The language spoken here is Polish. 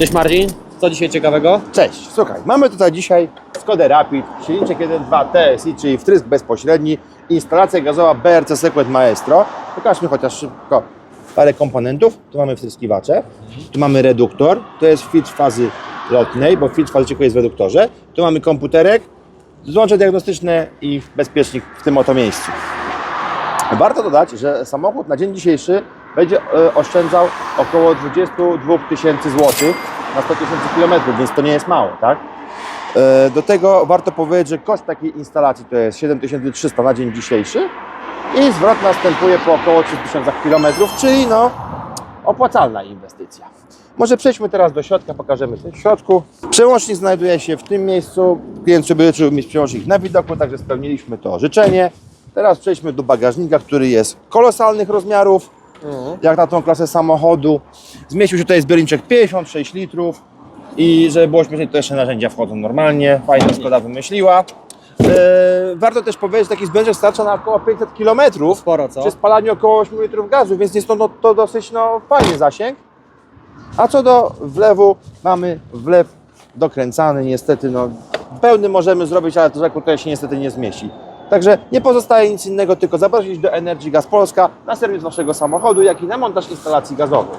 Cześć Marcin, co dzisiaj ciekawego? Cześć, słuchaj, mamy tutaj dzisiaj Skoda Rapid, silniczek 1.2 TSI, czyli wtrysk bezpośredni, instalacja gazowa BRC Sequent Maestro. Pokażmy chociaż szybko parę komponentów. Tu mamy wtryskiwacze, tu mamy reduktor, to jest filtr fazy lotnej, bo filtr fazy ciekłej jest w reduktorze. Tu mamy komputerek, złącze diagnostyczne i bezpiecznik w tym oto miejscu. Warto dodać, że samochód na dzień dzisiejszy będzie e, oszczędzał około 22 tysięcy złotych na 100 tysięcy kilometrów, więc to nie jest mało, tak? E, Do tego warto powiedzieć, że koszt takiej instalacji to jest 7300 na dzień dzisiejszy i zwrot następuje po około 3000 kilometrów, czyli no opłacalna inwestycja. Może przejdźmy teraz do środka, pokażemy coś w środku. Przełącznik znajduje się w tym miejscu. Klient sobie życzył mieć przełącznik na widoku, także spełniliśmy to życzenie. Teraz przejdźmy do bagażnika, który jest kolosalnych rozmiarów, jak na tą klasę samochodu. Zmieścił się tutaj zbiorniczek 56 litrów i żeby było śmiesznie, to jeszcze narzędzia wchodzą normalnie. Fajnie Skoda wymyśliła. Eee, warto też powiedzieć, że taki zbiorniczek starcza na około 500 km Sporo, co? przy spalaniu około 8 litrów gazu, więc jest to, no, to dosyć no, fajny zasięg. A co do wlewu, mamy wlew dokręcany, niestety no, pełny możemy zrobić, ale to tutaj się niestety nie zmieści. Także nie pozostaje nic innego, tylko zaprosić do Energy Gas Polska na serwis Waszego samochodu, jak i na montaż instalacji gazowych.